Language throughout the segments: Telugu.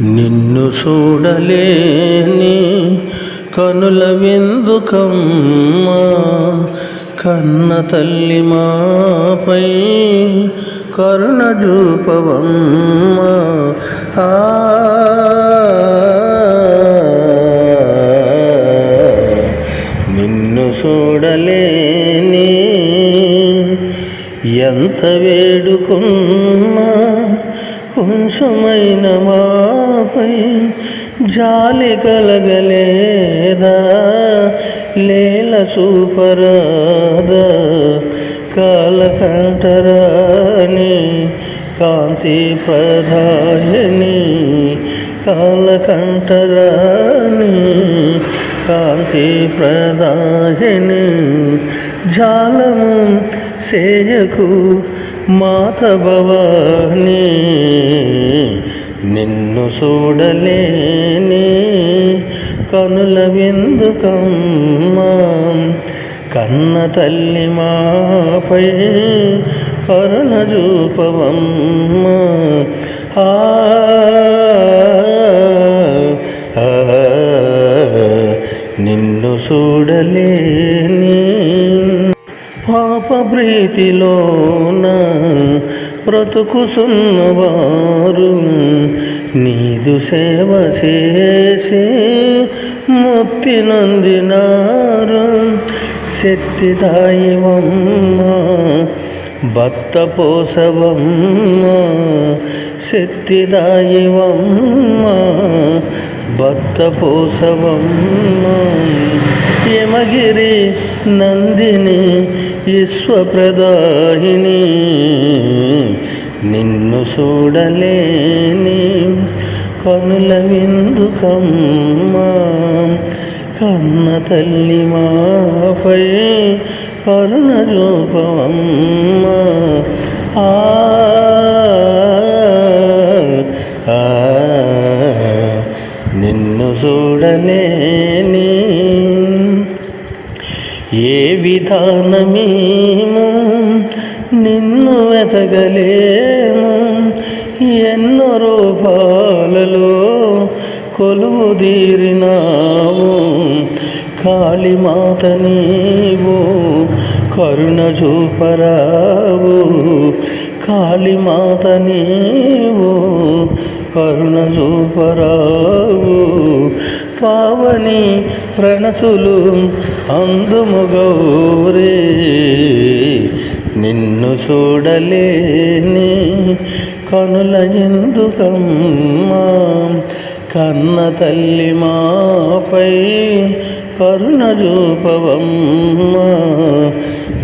నిన్ను చూడలేని కనుల విందుకమ్మా కన్న తల్లి మాపై కరుణ చూపవమ్మా. ఆ నిన్ను చూడలేని ఎంత వేడుకున్నా కొంచెమైన మాపై జాలి కలగలేదా? లేల చూపరాదా కాలకంటరాని కాంతి ప్రధాయని కాలకంటరాని కాంతి ప్రదాయని జాలము సేయకు మాధవవాణి నిన్ను చూడలేని కనుల విందుకమ్మా కన్న తల్లి మాపై కరుణ రూపవమ్మ ఆ, నిన్ను చూడలేని పాప ప్రీతిలోన బ్రతుకుసున్నవారు నీదు సేవ చేసి ముక్తి నందినారు. శక్తిదాయవమ్మ భక్త పోసవమ్మ శక్తిదాయవమ్మ భక్త పోసవమ్మ యమగిరి నందిని విశ్వప్రదాహిని నిన్ను చూడలేని కనుల విందుకమ్మా. కన్న తల్లి మాపై కరుణ రూపమమ్మ. ఆ, విధానమేము? నిన్ను వెతగలేము ఎన్నో రూపాలలో కొలువు తీరినావు. కాళీమాత నీవు కరుణ చూపరావు. కాళీమాత నీవు కరుణ చూపరావు. పావని ప్రణతులు అందుము గౌరే. నిన్ను చూడలేని కనుల ఎందుకమ్మా? కన్న తల్లి మాపై కరుణ చూపవమ్మా.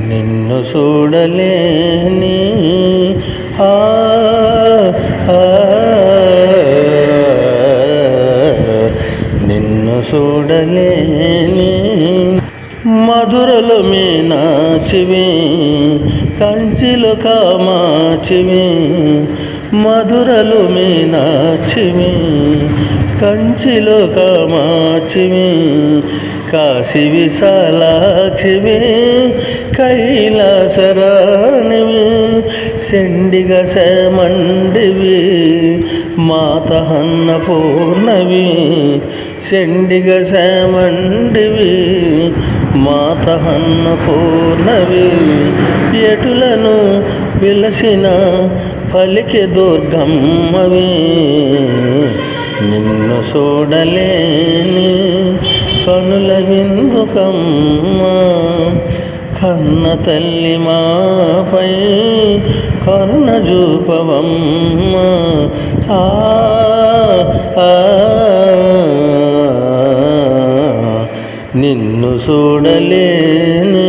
నిన్ను చూడలేని ఆ మీనాచివి కంచిలు కామాచివి మధురలు మీనాచివి కంచిలో కామాచివి కాశీ విశాలాక్షివి కైలాసరాణివి సెండిగ శమండివి మాత హన్న పూర్ణవి సెండిగ శమండివి మాతహన్న పూర్ణవి ఎటులను విలసిన పలికి దుర్గమ్మవి. నిన్ను చూడలేని కనుల విందుకమ్మ కన్న తల్లి మాపై కరుణ చూపవమ్మా ఆ, నిన్ను చూడలేను.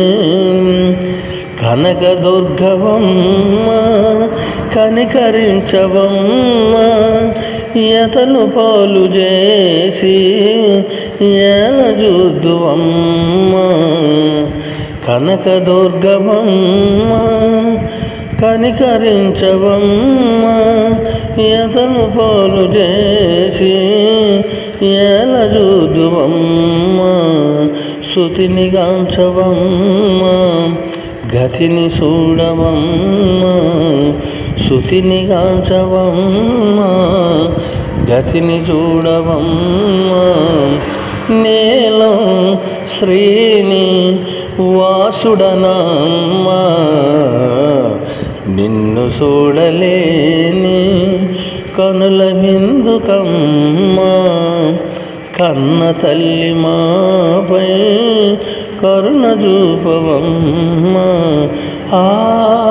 కనక దుర్గవమ్మ కనికరించవమ్మ ఎతను పాలు చేసి ఏల చూద్దువమ్మ. కనక దుర్గవమ్మ కనికరించవమ్మ. ఎతను పాలు చేసి ఏల చూద్దువమ్మ శృతిని గాంచవమ్మ. గతిని చూడవమ్మ. శృతిని గాంచవమ్మ. గతిని చూడవమ్మా. నేలం శ్రీని వాసుడనమ్మా. నిన్ను చూడలేని కనుల ఎందుకమ్మా? కన్న తల్లి మాపై కరుణ చూపవమ్మా. ఆ